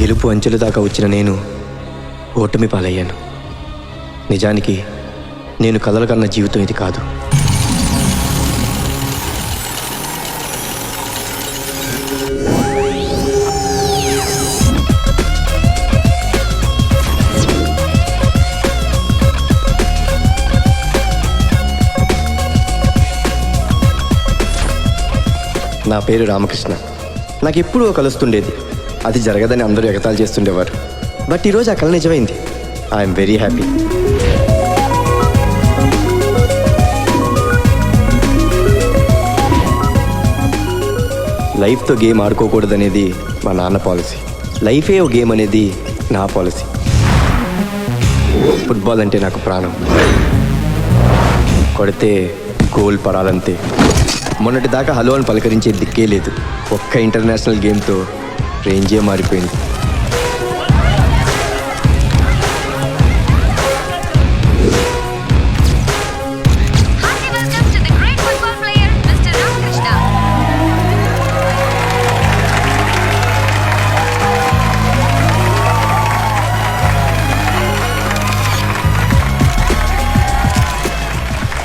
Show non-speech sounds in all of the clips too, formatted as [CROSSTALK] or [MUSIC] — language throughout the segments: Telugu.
గెలుపు అంచెల దాకా వచ్చిన నేను ఓటమి పాలయ్యాను. నిజానికి నేను కలలు కన్న జీవితం ఇది కాదు. నా పేరు రామకృష్ణ. నాకు ఎప్పుడూ కలుస్తుండేది. అది జరగదని అందరూ ఎగతాళి చేస్తుండేవారు. బట్ ఈరోజు ఆ కళ నిజమైంది. I'm very happy. లైఫ్తో గేమ్ ఆడుకోకూడదనేది మా నాన్న పాలసీ. లైఫే ఓ గేమ్ అనేది నా పాలసీ. ఫుట్బాల్ అంటే నాకు ప్రాణం. కొడితే గోల్ పడాలంతే మొన్నటి దాకా హలో అని పలకరించే దిక్కే లేదు. ఒక్క ఇంటర్నేషనల్ గేమ్తో రేంజే మారిపోయింది.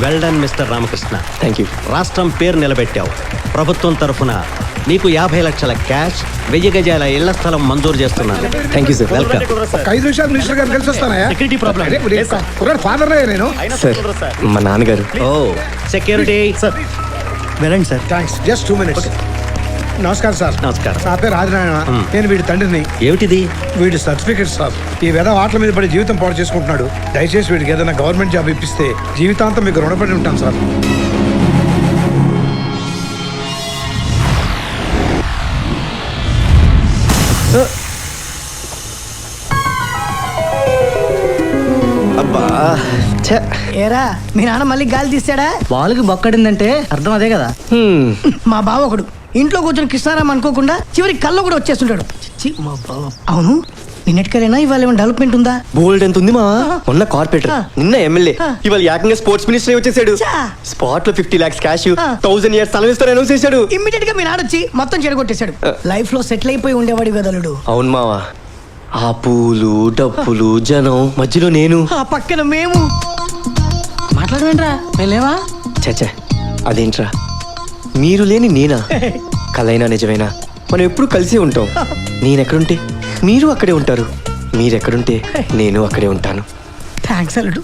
Well done mister Ramakrishna thank you రాష్ట్రం పేరు నిలబెట్టావు. ప్రభుత్వం తరఫున నీకు యాభై లక్షల క్యాష్ వెయ్యి గజాల ఇళ్ళ స్థలం మంజూరు చేస్తున్నాను. థ్యాంక్ యూ సార్ వెల్కమ్ ఒక ఐదు నిమిషాలు మినిస్టర్ గారు కలిసి Security problem. అరే, ఇప్పుడు కుర్రాడు ఫాదర్ నేను. సార్ మా నాన్నగారు. ఓ సెక్యూరిటీ వెళ్ళండి sir thanks just two minutes నమస్కారం సార్ నమస్కారం. నా పేరు ఆదినారాయణ. నేను వీడి తండ్రిని. ఏమిటిది? వీడి సర్టిఫికెట్ సార్ ఈ విధ ఆటల మీద పడి జీవితం పాడు చేసుకుంటున్నాడు. దయచేసి వీడికి ఏదైనా గవర్నమెంట్ జాబ్ ఇప్పిస్తే జీవితాంతం మీకు రుణపడి ఉంటాను సార్ ఏరా మీ నాన్న మళ్ళీ గాలి తీస్తాడా బాలుకి బొక్కడిందంటే అర్థం అదే కదా. హ్మ్. మా బావ ఒకడు. ఇంట్లో కూర్చొని కృష్ణారాం అనుకోకుండా చివరికి కళ్ళు కూడా వచ్చేస్తుంటాడు. చి, మా బావ. అవును నిన్నటికెళ్ళైనా ఇవాళ ఏమైనా డెవలప్మెంట్ ఉందా? బోల్డ్ ఎంత ఉంది మా? మొన్న కార్పొరేటర్ ఆ. నిన్న ఎమ్మెల్యే ఆ. ఇవాళ ఏకంగా స్పోర్ట్స్ మినిస్టర్ వచ్చేసాడు. చా. స్పాట్లో ఫిఫ్టీ లాక్స్ క్యాష్ ఆ. థౌసండ్ ఇయర్స్ స్థలం ఇస్తారు అనౌన్స్ చేశాడు. ఇమ్మీడియట్గా మీ నాన్న వచ్చి మొత్తం చెడగొట్టేశాడు. లైఫ్లో సెటిల్ అయిపోయి ఉండేవాడి వెదలుడు అవును మావా. ఆ పూలు డప్పులు జనం మధ్యలో నేను. ఆ పక్కన మేము. మాట్లాడమేంట్రా? వెళ్ళేవా? చచ్చా అదేంట్రా? మీరు లేని నేనా? కలైనా నిజమేనా? మనం ఎప్పుడు కలిసే ఉంటాం. నేనెక్కడుంటే? మీరు అక్కడే ఉంటారు. మీరెక్కడుంటే? నేను అక్కడే ఉంటాను. థ్యాంక్స్ అల్లుడు.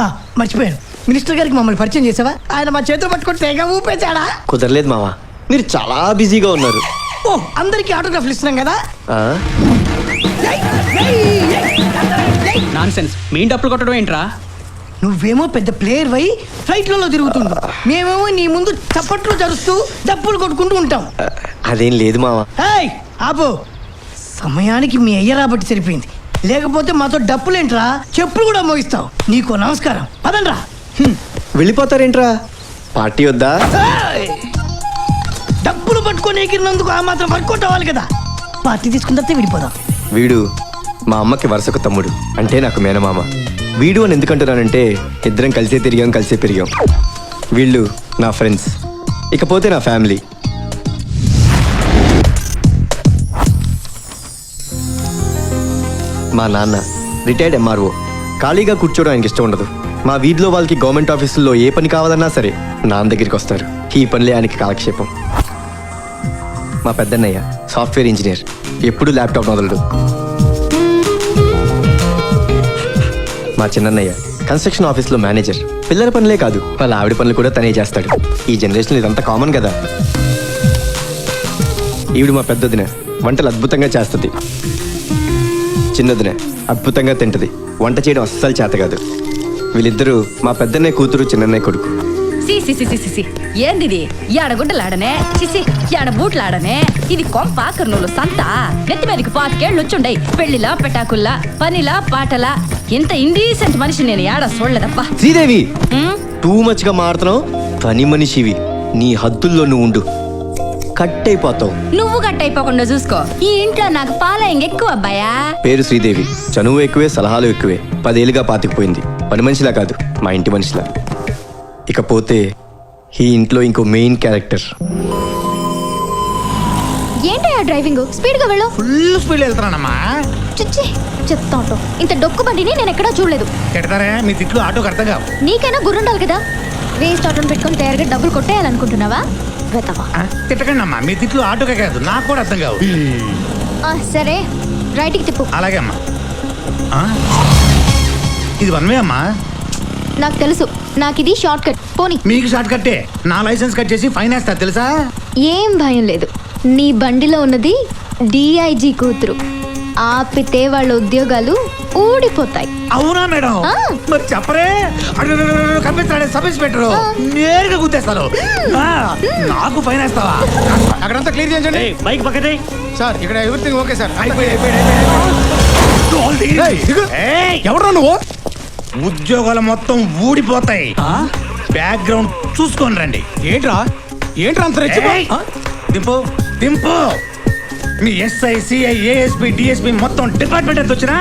ఆ, మర్చిపోయాను. మినిస్టర్ గారికి మమ్మల్ని పరిచయం చేసావా? ఆయన మా చేతులు పట్టుకొని తెగ ఊపేచాడా కుదరలేదు మావా. మీరు చాలా బిజీగా ఉన్నారు. ఓ అందరికి ఆటోగ్రాఫ్లు ఇస్తున్నాం కదా? ఆ? ఏయ్, ఏయ్, ఏయ్, ఏయ్. నాన్ సెన్స్ మీ డప్పులు కొట్టడం ఏంట్రా? నువ్వేమో పెద్ద ప్లేయర్ వై ఫ్లైట్లలో తిరుగుతుండు. మేమేమో నీ ముందు చప్పట్లు జరుస్తూ డప్పులు కొట్టుకుంటూ ఉంటాం. అదేం లేదు మావా. ఏయ్ ఆపు. సమయానికి మీ అయ్య రాబట్టి సరిపోయింది. లేకపోతే మాతో డప్పులేంట్రా? చెప్పులు కూడా మోగిస్తావు. నీకు నమస్కారం. పదండ్రా. వెళ్ళిపోతారేంట్రా? పార్టీ వద్దా! డప్పులు పట్టుకొని ఎగిరినందుకు ఆ మాత్రం వర్కౌట్ అవ్వాలి కదా. పార్టీ తీసుకున్న తర్వాత విడిపోదాం వీడు మా అమ్మకి వరుసకు తమ్ముడు. అంటే నాకు మేనమామ. వీడు అని ఎందుకంటున్నానంటే ఇద్దరం కలిసే తిరిగాం కలిసే పెరిగాం. వీళ్ళు నా ఫ్రెండ్స్. ఇకపోతే నా ఫ్యామిలీ. మా నాన్న రిటైర్డ్ ఎంఆర్ఓ ఖాళీగా కూర్చోవడం ఆయనకి ఇష్టం ఉండదు. మా వీధిలో వాళ్ళకి గవర్నమెంట్ ఆఫీసుల్లో ఏ పని కావాలన్నా సరే నాన్న దగ్గరికి వస్తారు. ఈ పనులే ఆయనకి కాలక్షేపం. మా పెద్దన్నయ్య సాఫ్ట్వేర్ ఇంజనీర్. ఎప్పుడు ల్యాప్టాప్ మొదలడు. మా చిన్నన్నయ్య. కన్స్ట్రక్షన్ ఆఫీస్లో మేనేజర్ పిల్లల పనులే కాదు వాళ్ళ ఆవిడ పనులు కూడా తనే చేస్తాడు. ఈ జనరేషన్ ఇదంతా కామన్ కదా. ఈవిడ మా పెద్దదిన. వంటలు అద్భుతంగా చేస్తుంది. చిన్నదిన అద్భుతంగా తింటది. వంట చేయడం అస్సలు చేత కాదు. వీళ్ళిద్దరూ మా పెద్దన్నయ్య కూతురు చిన్ననే కొడుకు. ఏందిది? యాడ గుడ్డలాడనే? సిసి యాడ బూట్లాడనే? ఇది కొంప కర్నూలు సంత. నెత్తి మీదకి పాతికేళ్ళు వచ్చుండయి. పెళ్ళిలా పెటాకుల్లా పనిలా పాటలా. ఇంత ఇండీసెంట్ మనిషి నేను యాడ చూడలేదప్పా శ్రీదేవి! టూ మచ్గా మాడుతున్నావు పని మనిషివి. నీ హద్దుల్లో నువ్వు ఉండు. కట్ అయిపోతావు నువ్వు గట్టయిపోకుండా చూసుకో. ఈ ఇంట్లో నాకు పాలయం ఎక్కువ అబ్బాయా? పేరు శ్రీదేవి. చనువు ఎక్కువే సలహాలు ఎక్కువే. పదేళ్ళుగా పాతికిపోయింది. పని మనిషిలా కాదు మా ఇంటి మనిషిలా. ఇకపోతే ఈ ఇంట్లో ఇంకో మెయిన్ క్యారెక్టర్ ఏంటయ్యా డ్రైవింగ్? స్పీడ్గా వెళ్ళు. ఫుల్ స్పీడ్ వెళ్తున్నానమ్మా. చిచ్చి చెత్త ఆటో ఇంత డొక్కు బండిని నేను ఎక్కడా చూడలేదు. తిడతారే మీ తిట్లు ఆటోకి అర్థం కావు. నీకైనా గుర్రుండాలి కదా? వేస్ట్ ఆటోని పెట్టుకొని తయారుగా డబ్బులు కొట్టేయాలనుకుంటున్నావా? వెతవా? తిట్టకండి అమ్మా మీ తిట్లు ఆటోకే కాదు నాకు కూడా అర్థం కావు. ఆ, సరే. రైట్కి తిప్పు. అలాగే అమ్మా. ఆ? ఇది వన్ వే అమ్మా. నాకు తెలుసు నాకు ఇది షార్ట్ కట్ పోనీ మీకు షార్ట్ కట్టే నా లైసెన్స్ కట్ చేసి ఫైన్ వేస్తా తెలుసా ఏం భయం లేదు నీ బండిలో ఉన్నది డిఐజీ కూతురు ఆపితే వాళ్ళ ఉద్యోగాలు ఊడిపోతాయి అవునా మేడం ఆ. మరి చెప్పరే కనిపిస్తాడే సబ్ ఇన్స్పెక్టర్ నేరుగా గుద్దేస్తాను ఆ, నాకు ఫైన్ వేస్తావా అక్కడంతా క్లియర్ చేయండి బైక్ పక్కనే సార్ ఇక్కడ ఎవ్రీథింగ్ ఓకే సార్ అయిపోయి, అయిపోయి, ఎవరు నువ్వు ఉద్యోగాలు మొత్తం ఊడిపోతాయి. బ్యాక్గ్రౌండ్ చూసుకొని రండి. ఏంట్రా? ఏంట్రా అంత ఏయ్, దింపు. దింపు! మీ ఎస్ఐ సిఐ ఏఎస్పి డిఎస్పి మొత్తం డిపార్ట్మెంట్ ఎంత వచ్చినా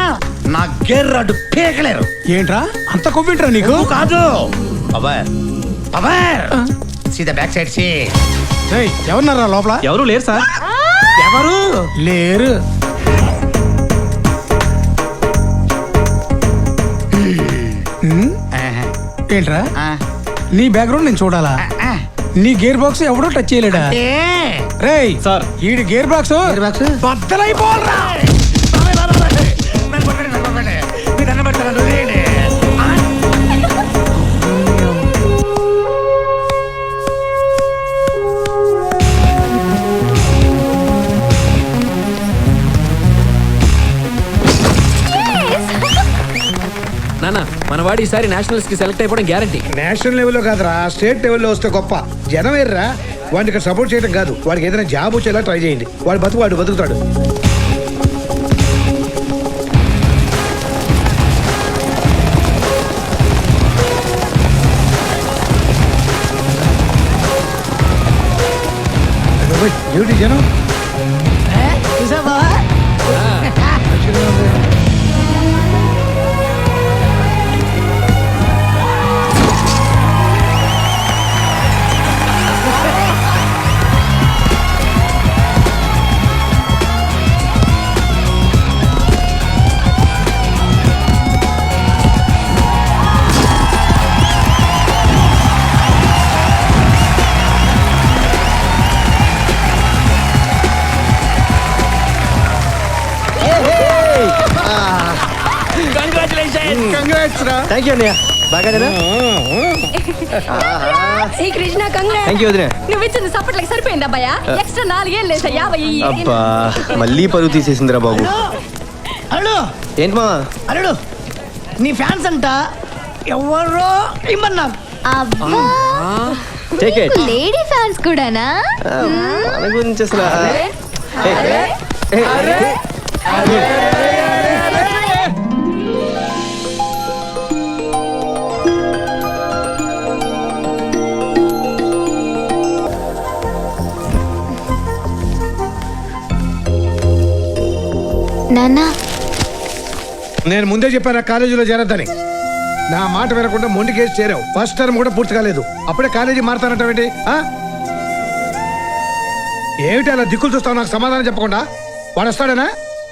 నా గేర్ రాడ్ పీకలేరు. ఏంట్రా? అంత కొవ్వింట్రా నీకు? కాదు? పవర్. పవర్! సీదా బ్యాక్ సైడ్ సి ఏయ్, ఎవరున్నారా లోపల? ఎవరు లేరు సార్? ఎవరు? లేరు. ఏంట్రా ఆ, నీ బ్యాక్గ్రౌండ్ నేను చూడాలా ఆ. నీ గేర్ బాక్స్ ఎవడో టచ్ చేయలేడా రేయ్ సార్. ఈడి గేర్ బాక్స్ గేర్ బాక్స్? బద్దలైపోవాలరా వాడు ఈసారి నేషనల్స్కి సెలెక్ట్ అయిపోవడం గ్యారంటీ నేషనల్ లెవెల్లో కాదురా స్టేట్ లెవెల్లో వస్తే గొప్ప. జనం ఎర్రా వాడికి ఇక్కడ సపోర్ట్ చేయడం కాదు. వాడికి ఏదైనా జాబ్ వచ్చేలా ట్రై చేయండి. వాడు బతుకు వాడు బతుకుతాడు. ఏమిటి జనం? కంగ్రాట్స్ రా థ్యాంక్ యూ అన్నయ్య. బాగానేనా ఈ [LAUGHS] కృష్ణ కంగ్రా థ్యాంక్ యూ వదిన. నువ్వు ఇచ్చింది సప్పట్లకి సరిపోయింది అబ్బాయా? ఎక్స్ట్రా నాలుగేళ్ళు లేదా యాభై అబ్బా మళ్ళీ పరువు తీసేసిందిరా బాబు. అల్లుడు ఏంటి మా అల్లుడు నీ ఫ్యాన్స్ అంట? ఎవరో ఇమ్మన్నారు అబ్బా. లేడీ ఫ్యాన్స్ కూడానా? మన గురించి అసలు ఏ, ఏ, నాన్నా నేను ముందే చెప్పాను కాలేజీలో చేరద్దని. నా మాట వినకుండా మొండి కేసు చేరావు. ఫస్ట్ టర్మ్ కూడా పూర్తి కాలేదు. అప్పుడే కాలేజీ మారుతానంటావేంటి ఆ? ఏమిటి అలా దిక్కులు చూస్తావు? నాకు సమాధానం చెప్పకుండా. వాడు వస్తాడనా?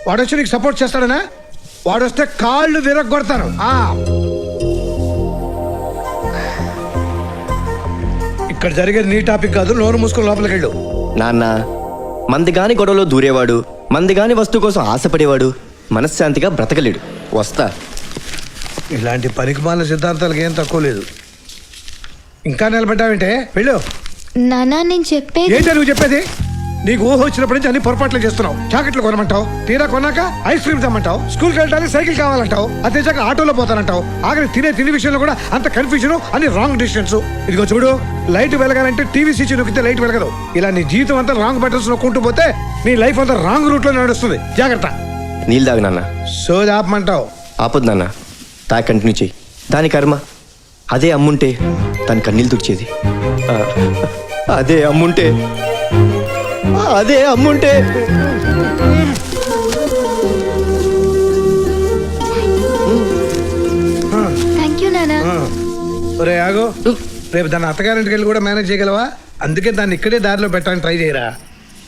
వాడు వచ్చి నీకు సపోర్ట్ చేస్తాడనా? వాడు వస్తే కాళ్ళు విరగొడతాను ఆ. ఇక్కడ జరిగేది నీ టాపిక్ కాదు నోరు మూసుకొని లోపలికి వెళ్ళు నాన్న మంది గాని గొడవలో దూరేవాడు. మంది గాని వస్తువు కోసం ఆశపడేవాడు మనశ్శాంతిగా బ్రతకలేడు. వస్తా. ఇలాంటి పనికిమాల సిద్ధాంతాలకు ఏం తక్కువ లేదు. ఇంకా నిలబడ్డావంటే వెళ్ళు. నానా నేను చెప్పేది ఏంటో నువ్వు చెప్పేది? నీకు ఊహ వచ్చినప్పటి నుంచి అన్ని పొరపాట్లు చేస్తున్నావు. చాకెట్లు కొనమంటావు. తీరా కొన్నాక ఐస్ క్రీమ్ తెమ్మంటావు. స్కూల్కి వెళ్ళడానికి సైకిల్ కావాలంటావు. అదే చాక ఆటోలో పోతానంటావు. ఆఖరి తినే తిని విషయంలో కూడా అంత కన్ఫ్యూజన్ అన్ని రాంగ్ డిసిషన్స్ ఇదిగో చూడు లైట్ వెలగాలంటే టీవీ స్విచ్ నొక్కితే లైట్ వెలగదు. ఇలా నీ జీవితం అంతా రాంగ్ బటన్స్ నొక్కుంటూ పోతే నీ లైఫ్ అంతా రాంగ్ రూట్లో నడుస్తుంది. జాగ్రత్త. నీళ్ళు తాగు నాన్న. సోది ఆపమంటావు. ఆపొద్దు నాన్న. తా కంటిన్యూ చెయ్యి. దాని కర్మ. అదే అమ్ముంటే దాని కన్నీళ్ళు తుడిచేది. అదే అమ్ముంటే అదే అమ్ముంటే. థ్యాంక్ యూ నానా. ఒరే ఆగో. రేపు దాని అత్తగారింటికి వెళ్ళి కూడా మేనేజ్ చేయగలవా? అందుకే దాన్ని ఇక్కడే దారిలో పెట్టడానికి ట్రై చేయరా.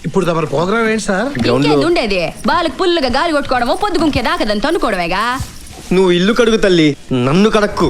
ఇప్పుడు తమ ప్రోగ్రామ్ ఏంటి సార్? ఇంకేంది ఉండేది? బాలకు పుల్లుగా గాలి కొట్టుకోవడము పొద్దుగుంకే దాకదని తన్నుకోవడమేగా? నువ్వు ఇల్లు కడుగు తల్లి. నన్ను కడక్కు.